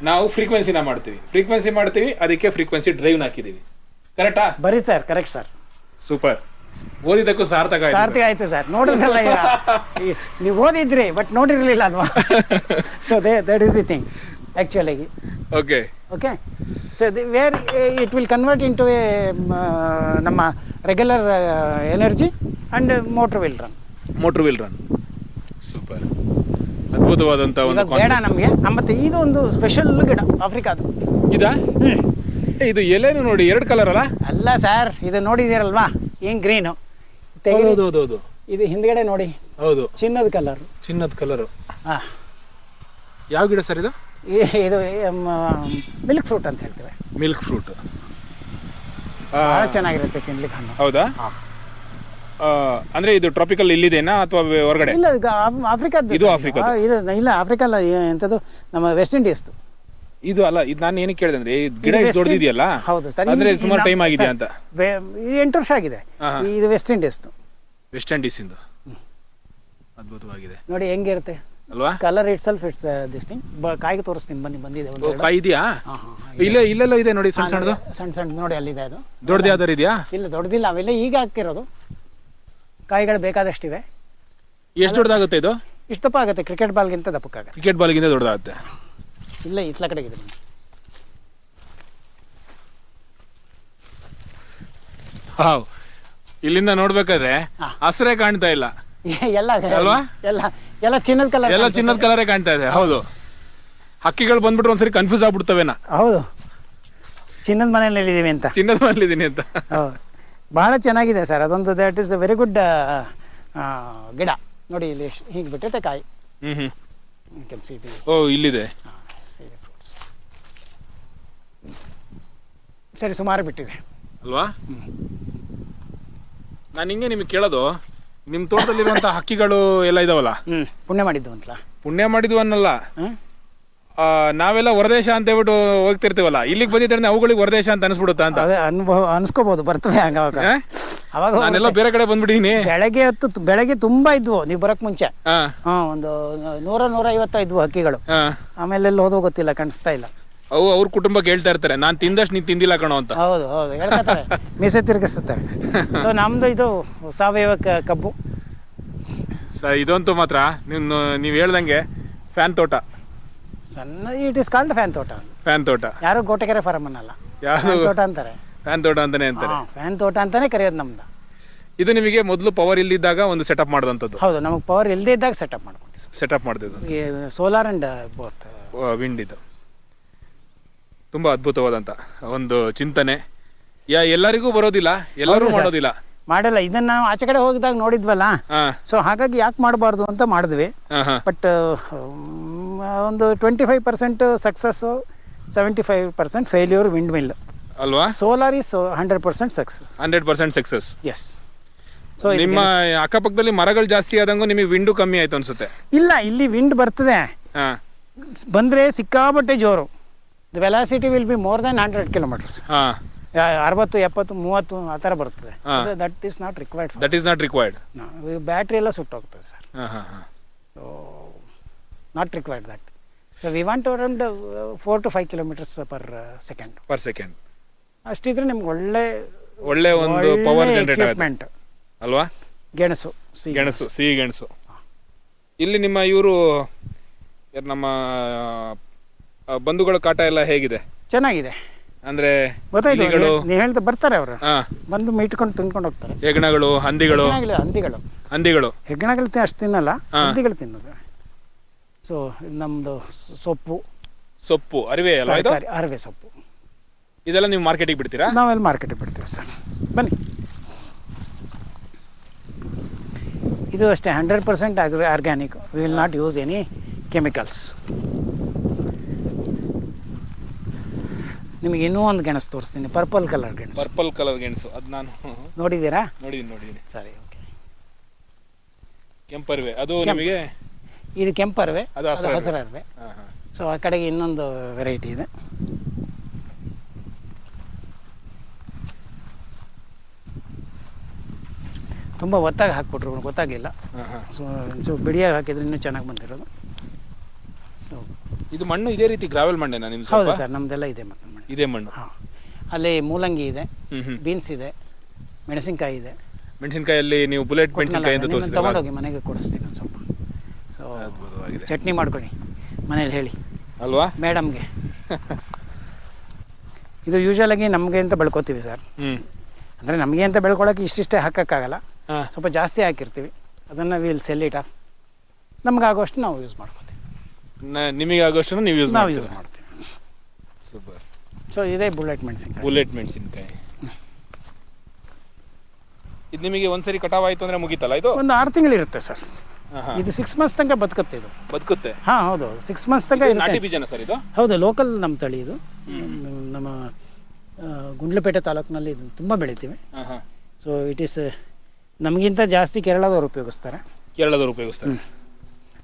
ನಾವು ಫ್ರೀಕ್ವೆನ್ಸಿನ ಮಾಡ್ತೀವಿ. ಫ್ರೀಕ್ವೆನ್ಸಿ ಮಾಡ್ತೀವಿ ಅದಕ್ಕೆ ಫ್ರೀಕ್ವೆನ್ಸಿ ಡ್ರೈವ್ ಹಾಕಿದೀವಿ ಕರೆಕ್ಟಾ ಬರೀ ಸರ್ ಕರೆಕ್ಟ್ ಸರ್ ಸೂಪರ್ ಓದಿದ್ದಕ್ಕೂ ಸಾರ್ಥಕ ಆಯ್ತು ಸಾರ್ಥಕ ಆಯ್ತು ಸರ್ ನೋಡಿದ್ರಲ್ಲ ಈಗ. ಈ- ನೀವು ಓದಿದ್ರಿ ಬಟ್ ನೋಡಿರಲಿಲ್ಲ ಅಲ್ವಾ? So they that is the thing actually okay okay so where it will convert into a ನಮ್ಮ regular energy and motor will run motor will run ಅದ್ಭುತವಾದಂತ ಒಂದು ಬೇಡ ನಮಗೆ. ಮತ್ತೆ ಇದು ಒಂದು ಸ್ಪೆಷಲ್ ಗಿಡ ಆಫ್ರಿಕಾದು ಇದಾ? ಏ, ಇದು ಎಲೆನು ನೋಡಿ ಎರಡು ಕಲರ್ ಅಲ್ಲ? ಅಲ್ಲ ಸರ್ ಇದು ನೋಡಿದ್ದೀರಲ್ವಾ? ಏನ್ ಗ್ರೀನು ಹೌದು ಹೌದು ಹೌದು. ಇದು ಹಿಂದ್ಗಡೆ ನೋಡಿ. ಹೌದು. ಚಿನ್ನದ ಕಲರ್ ಚಿನ್ನದ ಕಲರ್ ಹಾ. ಯಾವ ಗಿಡ ಸರ್ ಇದು? ಇದು ಮಿಲ್ಕ್ ಫ್ರೂಟ್ ಅಂತ ಹೇಳ್ತೇವೆ. ಮಿಲ್ಕ್ ಫ್ರೂಟ್ ಚೆನ್ನಾಗಿರುತ್ತೆ ತಿನ್ಲಿಕ್ಕೆ ಹಣ್ಣು. ಹೌದಾ? ಅಂದ್ರೆ ಇದು ಟ್ರಾಪಿಕಲ್ ಇಲ್ಲಿದೆನಾ ಅಥವಾ ಹೊರಗಡೆ? ಇಲ್ಲ ಇದು ಆಫ್- ಆಫ್ರಿಕಾದ್ದು ಇದು ಆಫ್ರಿಕಾ ಆಫ್ರಿಕಾದ್ದು. ಆ, ಇದು ಇಲ್ಲ ಆಫ್ರಿಕಾ ಅಲ್ಲ ಏ- ಎಂಥದ್ದು ನಮ್ಮ ವೆಸ್ಟ್ ಇಂಡೀಸ್ ಇದು ಅಲ್ಲ ಇದು ನಾನು ಏನಕ್ಕೆ ಕೇಳಿದೆ ಅಂದ್ರೆ ಈ ಗಿಡ ಇದು ದೊಡ್ಡದಿದೆಯಲ್ಲ? ಹೌದು ಸರಿ ಅಂದ್ರೆ ಇಲ್ಲಿ ಸುಮಾರು ಟೈಮ್ ಆಗಿದೆ ಸರ್, ಅಂತ. ಇದು ಎಂಟು ವರ್ಷ ಆಗಿದೆ. ಹಾ, ಹಾ. ಇದು ವೆಸ್ಟ್ ಇಂಡೀಸ್ದು ವೆಸ್ಟ್ ಇಂಡೀಸ್ ಇಂದ? ಅದ್ಭುತವಾಗಿದೆ. ನೋಡಿ ಹೆಂಗಿರುತ್ತೆ ಅಲ್ವಾ? Colour itself it's this thing ಕಾಯಿಗೆ ತೋರಿಸ್ತೀನಿ ಬನ್ನಿ ಬಂದಿದೆ ಒಂದು ಕಾಯಿ ಇದೆಯಾ ಇಲ್ಲ ಇಲ್ಲಲ್ಲ ಇಲ್ಲೇ ಇಲ್ಲೆಲ್ಲ ಇದೆ ನೋಡಿ ಸಣ್ಣ ಸಣ್ಣದು? ಸಣ್ಣ ಸಣ್ಣ ನೋಡಿ ಅಲ್ಲಿದೆ ಅದು. ದೊಡ್ಡದು ಯಾವ್ದಾರು ಇದೆಯಾ? ಇಲ್ಲ ದೊಡ್ಡದಿಲ್ಲ ಅವೆಲ್ಲ ಈಗ ಹಾಕಿರೋದು. ಕಾಯಿಗಳು ಬೇಕಾದಷ್ಟಿವೆ. ಎಷ್ಟು ದೊಡ್ಡದಾಗುತ್ತೆ ಇದು? ಇಷ್ಟು ದಪ್ಪ ಆಗುತ್ತೆ ಕ್ರಿಕೆಟ್ ಬಾಲ್ಗಿಂತ ದಪ್ಪಕ್ಕಾಗುತ್ತೆ. ಕ್ರಿಕೆಟ್ ಬಾಲ್ಗಿಂತ ದೊಡ್ಡದಾಗುತ್ತೆ. ಇಲ್ಲ ಇತ್ಲ ಕಡೆಗಿದೆ. ಹಾವ್ ಇಲ್ಲಿಂದ ನೋಡ್ಬೇಕಾದ್ರೆ. ಹಸ್ರೇ ಕಾಣ್ತಾ ಇಲ್ಲ. ಎಲ್ಲ ಅಲ್ವಾ? ಎಲ್ಲ ಎಲ್ಲ ಚಿನ್ನದ ಕಲರ್ ಎಲ್ಲ ಚಿನ್ನದ ಕಲರೇ ಕಾಣ್ತಾ ಇದೆ ಹೌದು. ಹಕ್ಕಿಗಳು ಬಂದ್ಬಿಟ್ರೆ ಒಂದ್ಸರಿ ಕನ್ಫ್ಯೂಸ್ ಆಗ್ಬಿಡ್ತವೇನ? ಹೌದು. ಚಿನ್ನದ ಮನೆಯಲ್ಲಿ ಇದ್ದೀವಿ ಅಂತ. ಚಿನ್ನದ ಮನೇಲಿದ್ದೀನಿ ಅಂತ. ಭಾಳ ಚೆನ್ನಾಗಿದೆ ಸರ್. ಅದೊಂದು that is a very good ಗಿಡ. ನೋಡಿ ಇಲ್ಲಿ ಹೀಗೆ ಬಿಟ್ಟಿದೆ ಕಾಯಿ. ಹ್ಞೂ ಓ ಇಲ್ಲಿದೆ. ಫ್ರೂಟ್ಸ್ ಸರಿ ಸುಮಾರು ಬಿಟ್ಟಿದೆ. ಅಲ್ವಾ? ನಾನು ಹಿಂಗೆ ನಿಮಗೆ ಕೇಳೋದು. ನಿಮ್ಮ ತೋಟದಲ್ಲಿರುವಂಥ ಹಕ್ಕಿಗಳು ಎಲ್ಲ ಇದಾವಲ್ಲ? ಹ್ಞೂ ಪುಣ್ಯ ಮಾಡಿದ್ದು ಅಂತಲ್ಲ. ಪುಣ್ಯ ಮಾಡಿದ್ವು ಅನ್ನಲ್ಲ. ಹ್ಞೂ ಆ, ನಾವೆಲ್ಲ ಹೊರದೇಶ ಅಂತ ಹೇಳ್ಬಿಟ್ಟು ಹೋಗ್ತಿರ್ತೀವಲ್ಲ ಇಲ್ಲಿಗೆ ಬಂದಿದ್ರೆ ಅವುಗಳಿಗೆ ಹೊರದೇಶ ಅಂತ ಅನ್ಸ್ಬಿಡುತ್ತಾ ಅಂತ? ಅದೇ ಅನುಭವ ಅನ್ಸ್ಕೋಬೋದು ಬರ್ತದೆ ಹಂಗ ಅವಾಗ. ಆ? ಅವಾಗ ನಾನೆಲ್ಲ ಬೇರೆ ಕಡೆ ಬಂದ್ಬಿಟ್ಟಿನಿ ಬೆಳಗ್ಗೆ ಹೊತ್ತು ತು- ಬೆಳಗ್ಗೆ ತುಂಬಾ ಇದ್ವು ನೀವು ಬರಕ್ ಮುಂಚೆ. ಹಾ. ಹಾಂ ಒಂದು ನೂರ ನೂರ ಐವತ್ತ ಇದ್ವು ಹಕ್ಕಿಗಳು ಹಾ. ಆಮೇಲೆ ಎಲ್ಲ ಹೋದೋ ಗೊತ್ತಿಲ್ಲ ಕಾಣಿಸ್ತಾ ಇಲ್ಲ. ಅವು ಅವ್ರ ಕುಟುಂಬಕ್ಕೆ ಹೇಳ್ತಾ ಇರ್ತಾರೆ ನಾನು ತಿಂದಷ್ಟು ನೀನು ತಿಂದಿಲ್ಲ ಕಣೋ ಅಂತ. ಹೌದು ಹೌದು ಹೇಳ್ಕೊತಾರೆ ಮೀಸೆ ತಿರುಗಿಸುತ್ತಾರೆ ಸೊ (laughs) ನಮ್ದು ಇದು ಸಾವಯವ ಕ- ಕಬ್ಬು. ಸ ಇದಂತೂ ಮಾತ್ರ ನೀವು ನೀವು ಹೇಳ್ದಂಗೆ ಫ್ಯಾನ್ ತೋಟ. ಸಣ್ಣ ಇಟ್ ಇಸ್ ಕಾಲ್ಡ್ ಫ್ಯಾನ್ ತೋಟ. ಫ್ಯಾನ್ ತೋಟ. ಯಾರು ಗೋಟೆಕೆರೆ ಫಾರಮ್ ಅನ್ನಲ್ಲ. ಯಾರು ತೋಟ ಅಂತಾರೆ. ಫ್ಯಾನ್ ತೋಟ ಅಂತಾನೆ ಅಂತಾರೆ. ಫ್ಯಾನ್ ತೋಟ ಅಂತಾನೆ ಕರೆಯೋದು ನಮ್ದು. ಇದು ನಿಮಗೆ ಮೊದಲು ಪವರ್ ಇಲ್ದಿದ್ದಾಗ ಒಂದು ಸೆಟಪ್ ಮಾಡಿದಂಥದ್ದು. ಹೌದು ನಮಗೆ ಪವರ್ ಇಲ್ಲದೇ ಇದ್ದಾಗ ಸೆಟಪ್ ಮಾಡ್ಕೊಂಡು ಸೆಟಪ್ ಮಾಡ್ತಿದ್ದು ಸೋಲಾರ್ ಅಂಡ್ ಬೋತ್ ವಿಂಡ್ ಇದು. ತುಂಬ ಅದ್ಭುತವಾದಂಥ ಒಂದು ಚಿಂತನೆ. ಯಾ ಎಲ್ಲರಿಗೂ ಬರೋದಿಲ್ಲ ಎಲ್ಲರೂ ಮಾಡೋದಿಲ್ಲ. ಮಾಡಲ್ಲ ಇದನ್ನ ನಾವು ಆಚೆ ಕಡೆ ಹೋಗಿದಾಗ ನೋಡಿದ್ವಲ್ಲ? ಸೊ ಹಾಗಾಗಿ ಯಾಕೆ ಮಾಡಬಾರ್ದು ಅಂತ ಮಾಡಿದ್ವಿ. ಬಟ್ ಒಂದು twenty five percent success seventy five percent failure windmill ಅಲ್ವಾ solar is hundred percent success hundred percent success yes so ನಿಮ್ಮ ಅಕ್ಕಪಕ್ಕದಲ್ಲಿ ಮರಗಳು ಜಾಸ್ತಿ ಆದಂಗೂ ನಿಮಗೆ ವಿಂಡು ಕಮ್ಮಿ ಆಯ್ತು ಅನ್ಸುತ್ತೆ. ಇಲ್ಲ ಇಲ್ಲಿ ವಿಂಡ್ ಬರ್ತದೆ. ಹಾಂ. ಬಂದರೆ ಸಿಕ್ಕಾಪಟ್ಟೆ ಜೋರು. The velocity will be more than hundred kilometres ಹಾಂ. ಅರವತ್ತು ಎಪ್ಪತ್ತು ಮೂವತ್ತು ಆ ಥರ ಬರ್ತದೆ. That is not required that is not required battery ಎಲ್ಲ ಸುಟ್ಟೋಗ್ತದೆ ಸರ್ ಹಾಂ ಹಾಂ ಹಾಂ. Not required that so we want around four to five kilometres per second per second ಅಷ್ಟಿದ್ರೆ ನಿಮ್ಗೆ ಒಳ್ಳೆ ಒಳ್ಳೆ ಒಂದು ಪವರ್ ಜನರೇಟ್ ಆಗುತ್ತೆ. equipment. ಅಲ್ವಾ? ಗೆಣಸು ಸಿಹಿ ಗೆಣಸು ಸಿಹಿ ಗೆಣಸು. ಇಲ್ಲಿ ನಿಮ್ಮ ಇವರು ನಮ್ಮ ಆ, ಬಂಧುಗಳ ಕಾಟ ಎಲ್ಲ ಹೇಗಿದೆ? ಚೆನ್ನಾಗಿದೆ. ಅಂದ್ರೆ ಗೊತ್ತಾಯ್ತು ಇಲಿಗಳು? ನೀವು ಹೇಳ್ತಾ ಬರ್ತಾರೆ ಅವರು. ಹಾ. ಬಂದು ಮೀಟ್ಕೊಂಡು ತಿನ್ಕೊಂಡು ಹೋಗ್ತಾರೆ. ಸೊ ನಮ್ಮದು ಸೊಪ್ಪು. ಸೊಪ್ಪು ಅರಿವೆ ಅಲ್ಲ ಇದು? ತರಕಾರಿ ಅರವೆ ಸೊಪ್ಪು. ಇದೆಲ್ಲ ನೀವು ಮಾರ್ಕೆಟಿಗೆ ಬಿಡ್ತೀರಾ? ನಾವೆಲ್ಲ ಮಾರ್ಕೆಟಿಗೆ ಬಿಡ್ತೀವಿ ಸರ್. ಬನ್ನಿ. ಇದು ಅಷ್ಟೇ hundred percent agri organic will not use any chemicals ನಿಮಗೆ ಇನ್ನೂ ಒಂದು ಗೆಣಸು ತೋರಿಸ್ತೀನಿ ಪರ್ಪಲ್ ಕಲರ್ ಗೆಣಸು. ಪರ್ಪಲ್ ಕಲರ್ ಗೆಣಸು ಅದು ನಾನು (laughs) ನೋಡಿದ್ದೀರಾ? ನೋಡಿದ್ದೀನಿ ನೋಡಿದ್ದೀನಿ. ಸರಿ ಓಕೆ ಕೆಂಪರ್ವೆ ಅದು ನಿಮಗೆ ಇದು ಕೆಂಪರ್ವೆ ಅದು. ಹಸಿರರ್ವೆ ಸೊ ಆ ಕಡೆಗೆ ಇನ್ನೊಂದು ವೆರೈಟಿ ಇದೆ. ತುಂಬ ಒತ್ತಾಗಿ ಹಾಕ್ಬಿಟ್ರು ಗೊತ್ತಾಗಲಿಲ್ಲ. ಸೊ ಸೊ ಬಿಡಿಯಾಗಿ ಹಾಕಿದ್ರೆ ಇನ್ನೂ ಚೆನ್ನಾಗಿ ಬಂದಿರೋದು. ಸೊ ಇದು ಮಣ್ಣು ಇದೇ ರೀತಿ ಗ್ರಾವೆಲ್ ಮಣ್ಣೇನಾ ನಿಮ್ಮ ಹೌದು ಸರ್ ನಮ್ಮದೆಲ್ಲ ಇದೆ ಮತ್ತೆ ಮಾಡಿ ಇದೇ ಮಣ್ಣು. ಹಾಂ. ಅಲ್ಲಿ ಮೂಲಂಗಿ ಇದೆ ಬೀನ್ಸ್ ಇದೆ ಮೆಣಸಿನಕಾಯಿ ಇದೆ. ಮೆಣಸಿನಕಾಯಲ್ಲಿ ನೀವು ಬುಲೆಟ್ ಮೆಣಸಿನಕಾಯಿ ಅಂತ ತೋರಿಸ್ತೀವಿ ತಗೊಂಡೋಗಿ ಮನೆಗೆ ಕೊಡಿಸ್ತೀನಿ ಒಂದು ಸ್ವಲ್ಪ. ಅದ್ಭುತವಾಗಿದೆ ಚಟ್ನಿ ಮಾಡ್ಕೊಳ್ಳಿ. ಮನೇಲಿ ಹೇಳಿ. ಅಲ್ವಾ? ಮೇಡಮ್ಗೆ. ಇದು ಯೂಶಲಾಗಿ ನಮಗೆ ಅಂತ ಬೆಳ್ಕೊತೀವಿ ಸರ್. ಹ್ಞೂ ಅಂದರೆ ನಮಗೆ ಅಂತ ಬೆಳ್ಕೊಳಕ್ಕೆ ಇಷ್ಟಿಷ್ಟೇ ಹಾಕೋಕ್ಕಾಗಲ್ಲ. ಸ್ವಲ್ಪ ಜಾಸ್ತಿ ಹಾಕಿರ್ತೀವಿ. ಅದನ್ನು ವಿಲ್ ಸೆಲ್ ಇಟ್ ಆಫ್ ನಮಗಾಗೋಷ್ಟು ನಾವು ಯೂಸ್ ಮಾಡ್ಕೊತೀವಿ. ನಿಮಗೆ ಆಗೋಷ್ಟು ನೀವು ಯೂಸ್ ನಾವು ಯೂಸ್ ಮಾಡ್ತೀವಿ. ಸೂಪರ್. ಸೊ ಇದೇ ಬುಲೆಟ್ ಮೆಣಸಿನ್ಕಾಯಿ. ಬುಲೆಟ್ ಮೆಣಸಿನಕಾಯಿ. ಇದು ನಿಮಗೆ ಒಂದ್ಸರಿ ಕಟಾವ್ ಆಯ್ತು ಅಂದರೆ ಮುಗೀತಲ್ಲ ಇದು? ಒಂದು ಆರು ತಿಂಗಳಿರುತ್ತೆ ಸರ್. ಹಾಂ ಹಾಂ ಇದು ಸಿಕ್ಸ್ ಮಂತ್ಸ್ ತನಕ ಬದುಕುತ್ತೆ ಇದು. ಬದುಕುತ್ತೆ? ಹಾ ಹೌದು. ಸಿಕ್ಸ್ ಮಂತ್ಸ್ ತನಕ ಇದು ನಾಟಿ ಇರುತ್ತೆ ಬೀಜನ ಸರ್ ಇದು? ಹೌದು ಲೋಕಲ್ ನಮ್ಮ ತಳಿ ಇದು. ನಮ್ಮ ಗುಂಡ್ಲಪೇಟೆ ಗುಂಡ್ಲುಪೇಟೆ ತಾಲೂಕಿನಲ್ಲಿ ಇದು ತುಂಬ ಬೆಳಿತೀವಿ. ಹಾಂ ಹಾಂ ಸೊ ಇಟ್ ಈಸ್ ನಮಗಿಂತ ಜಾಸ್ತಿ ಕೇರಳದವ್ರು ಉಪಯೋಗಿಸ್ತಾರೆ. ಕೇರಳದವ್ರು ಉಪಯೋಗಿಸ್ತಾರೆ?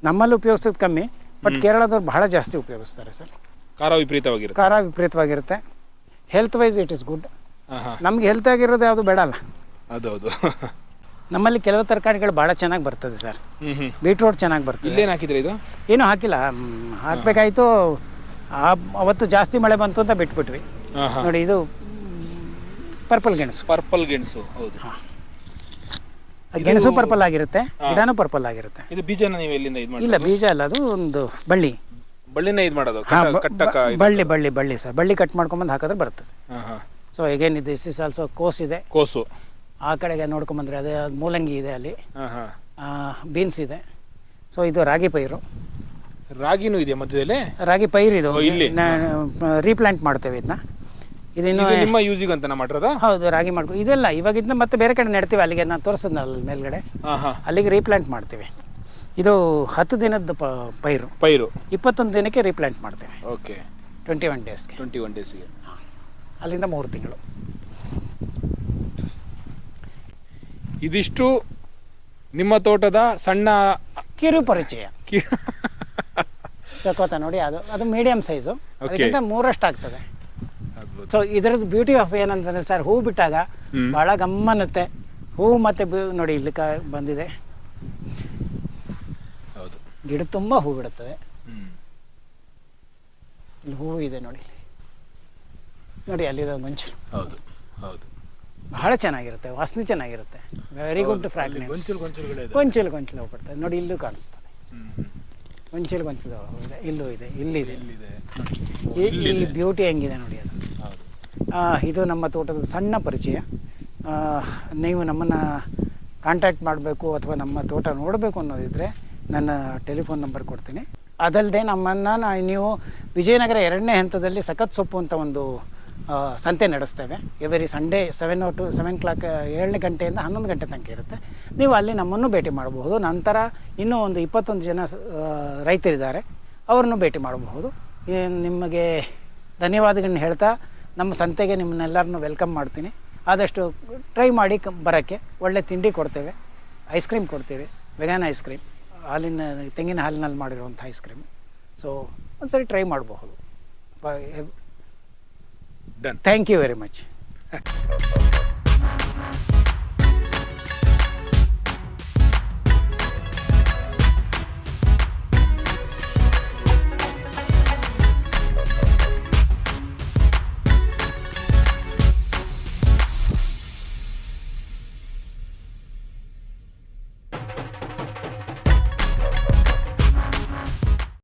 ನಮ್ಮಲ್ಲಿ ಉಪಯೋಗಿಸೋದು ಕಮ್ಮಿ ಬಟ್ ಕೇರಳದವ್ರು ಬಹಳ ಜಾಸ್ತಿ ಉಪಯೋಗಿಸ್ತಾರೆ ಸರ್. ಖಾರ ವಿಪರೀತವಾಗಿರುತ್ತೆ. ಖಾರ ವಿಪರೀತವಾಗಿರುತ್ತೆ. Health wise it is good ನಮ್ಗೆ ಹೆಲ್ತ್ ಆಗಿರೋದು ಯಾವುದು ಬೇಡಲ್ಲ ಅದೌದು ನಮ್ಮಲ್ಲಿ ಕೆಲವು ತರಕಾರಿಗಳು ಭಾಳ ಚೆನ್ನಾಗಿ ಬರ್ತದೆ ಸರ್. ಬೀಟ್ರೋಟ್ ಚೆನ್ನಾಗಿ ಬರ್ತದೆ. ಇಲ್ಲೇನು ಹಾಕಿದ್ರು ಇದು? ಏನೂ ಹಾಕಿಲ್ಲ. ಮ್, ಹಾಕ್ಬೇಕಾಯ್ತು ಆ ಅವತ್ತು ಜಾಸ್ತಿ ಮಳೆ ಬಂತು ಅಂತ ಬಿಟ್ಬಿಟ್ವಿ. ನೋಡಿ ಇದು ಪರ್ಪಲ್ ಗೆಣಸು. ಪರ್ಪಲ್ ಗೆಣಸು ಹೌದು. ಗೆಣಸು ಪರ್ಪಲ್ ಆಗಿರುತ್ತೆ ಗಿಡನೂ ಪರ್ಪಲ್ ಆಗಿರುತ್ತೆ. ಇದು ಬೀಜನ ನೀವು ಎಲ್ಲಿಂದ ಇದು ಮಾಡಿ ಇಲ್ಲ ಬೀಜ ಅಲ್ಲ ಅದು ಒಂದು ಬಳ್ಳಿ. ಬಳ್ಳಿನ ಇದು ಮಾಡೋದು? ಹಾಂ ಕಟ್ಟ- ಕಟ್ಟಕ ಇದು. ಬಳ್ಳಿ ಬಳ್ಳಿ ಬಳ್ಳಿ ಸರ್. ಬಳ್ಳಿ ಕಟ್ ಮಾಡ್ಕೊಂಬಂದು ಹಾಕಿದ್ರೆ ಬರ್ತದೆ. ಹಾಂ ಹಾಂ ಸೊ ಎಗೇನ್ ಇದು ದಿಸ್ ಇಸ್ ಆಲ್ಸೋ ಕೋಸ್ ಇದೆ. ಕೋಸು. ಆ ಕಡೆಗೆ ನೋಡ್ಕೊಂಬಂದ್ರೆ ಅದೇ ಮೂಲಂಗಿ ಇದೆ ಅಲ್ಲಿ. ಬೀನ್ಸ್ ಇದೆ. ಸೊ ಇದು ರಾಗಿ ಪೈರು. ರಾಗಿನೂ ಇದೆ ಮಧ್ಯದಲ್ಲಿ? ರಾಗಿ ಪೈರು ಇದು. ಇಲ್ಲಿ? ರೀಪ್ಲಾಂಟ್ ಮಾಡ್ತೇವೆ ಇದನ್ನ ಇದಿನ್ನು ಇದು ನಿಮ್ಮ ಯೂಸಿಗೆ ಅಂತ ಮಾಡಿರೋದು? ಹೌದು ರಾಗಿ ಮಾಡ್ಕೊ ಇದೆಲ್ಲ ಇವಾಗ ಇದನ್ನ ಮತ್ತೆ ಬೇರೆ ಕಡೆ ನೆಡ್ತೀವಿ ಅಲ್ಲಿಗೆ ನಾನು ತೋರಿಸಿದ್ನಲ್ಲ ಮೇಲ್ಗಡೆ. ಅಲ್ಲಿಗೆ ರೀಪ್ಲಾಂಟ್ ಮಾಡ್ತೀವಿ. ಇದು ಹತ್ತು ದಿನದ ಪೈರು. ಪೈರು. ಇಪ್ಪತ್ತೊಂದು ದಿನಕ್ಕೆ ರೀಪ್ಲಾಂಟ್ ಮಾಡ್ತೇವೆ. ಓಕೆ ಟ್ವೆಂಟಿ ಒನ್ ಡೇಸ್ಗೆ ಟ್ವೆಂಟಿ ಒನ್ ಡೇಸ್ಗೆ ಅಲ್ಲಿಂದ ಮೂರು ತಿಂಗಳು. ಇದಿಷ್ಟು ನಿಮ್ಮ ತೋಟದ ಸಣ್ಣ ಕಿರು ಪರಿಚಯ. ನೋಡಿ ಅದು ಅದು ಮೀಡಿಯಂ ಸೈಜು ಅದಕ್ಕಿಂತ ಮೂರಷ್ಟು ಆಗ್ತದೆ. ಸೊ ಇದರದ್ದು ಬ್ಯೂಟಿ ಆಫ್ ಏನಂತಂದ್ರೆ ಸರ್ ಹೂ ಬಿಟ್ಟಾಗ ಬಹಳ ಗಮ್ಮನತ್ತೆ ಗಮ್ಮನ್ನುತ್ತೆ. ಹೂ ಮತ್ತೆ ನೋಡಿ ಇಲ್ಲಿ ಕ ಬಂದಿದೆ. ಹೌದು. ಗಿಡ ತುಂಬ ಹೂ ಬಿಡುತ್ತದೆ. ಹೂ ಇಲ್ಲಿ ಹೂವು ಇದೆ ನೋಡಿ. ನೋಡಿ ಅಲ್ಲಿರೋ ಮಂಚು. ಹೌದು ಹೌದು. ಬಹಳ ಚೆನ್ನಾಗಿರುತ್ತೆ ವಾಸನೆ ಚೆನ್ನಾಗಿರುತ್ತೆ. ವೆರಿ ಗುಡ್ ಫ್ರಾಗ್ರೆನ್ಸ್ ಗೊಂಚಲು ಗೊಂಚಲು ಗೊಂಚಲು ಹೋಗ್ಬಿಡ್ತದೆ ನೋಡಿ ಇಲ್ಲೂ ಕಾಣಿಸ್ತದೆ. ಗೊಂಚಲು ಗೊಂಚಲು ಇದೆ ಇಲ್ಲೂ ಇದೆ ಇಲ್ಲಿದೆ. ಈ ಬ್ಯೂಟಿ ಹೆಂಗಿದೆ ನೋಡಿ ಅದು. ಇದು ನಮ್ಮ ತೋಟದ ಸಣ್ಣ ಪರಿಚಯ. ನೀವು ನಮ್ಮನ್ನು ಕಾಂಟ್ಯಾಕ್ಟ್ ಮಾಡಬೇಕು ಅಥವಾ ನಮ್ಮ ತೋಟ ನೋಡಬೇಕು ಅನ್ನೋದಿದ್ದರೆ ನನ್ನ ಟೆಲಿಫೋನ್ ನಂಬರ್ ಕೊಡ್ತೀನಿ. ಅದಲ್ಲದೆ ನಮ್ಮನ್ನು ನಾ ನೀವು ವಿಜಯನಗರ ಎರಡನೇ ಹಂತದಲ್ಲಿ ಸಖತ್ ಸೊಪ್ಪು ಅಂತ ಒಂದು ಸಂತೆ ನಡೆಸ್ತೇವೆ. Every Sunday seven to seven clock ಏಳನೇ ಗಂಟೆಯಿಂದ ಹನ್ನೊಂದು ಗಂಟೆ ತನಕ ಇರುತ್ತೆ. ನೀವು ಅಲ್ಲಿ ನಮ್ಮನ್ನು ಭೇಟಿ ಮಾಡಬಹುದು. ನಂತರ ಇನ್ನೂ ಒಂದು ಇಪ್ಪತ್ತೊಂದು ಜನ ರೈತರಿದ್ದಾರೆ. ಅವರನ್ನು ಭೇಟಿ ಮಾಡಬಹುದು. ನಿಮಗೆ ಧನ್ಯವಾದಗಳನ್ನ ಹೇಳ್ತಾ ನಮ್ಮ ಸಂತೆಗೆ ನಿಮ್ಮನ್ನೆಲ್ಲರನ್ನು ವೆಲ್ಕಮ್ ಮಾಡ್ತೀನಿ. ಆದಷ್ಟು ಟ್ರೈ ಮಾಡಿ ಕ, ಬರೋಕ್ಕೆ. ಒಳ್ಳೆ ತಿಂಡಿ ಕೊಡ್ತೇವೆ. ಐಸ್ ಕ್ರೀಮ್ ಕೊಡ್ತೀವಿ. ವೆಗಾನ್ ಐಸ್ ಕ್ರೀಮ್ ಹಾಲಿನ, ತೆಂಗಿನ ಹಾಲಿನಲ್ಲಿ ಮಾಡಿರುವಂಥ ಐಸ್ ಕ್ರೀಮ್ ಸೊ ಒಂದ್ಸರಿ ಟ್ರೈ ಮಾಡಬಹುದು. Done thank you very much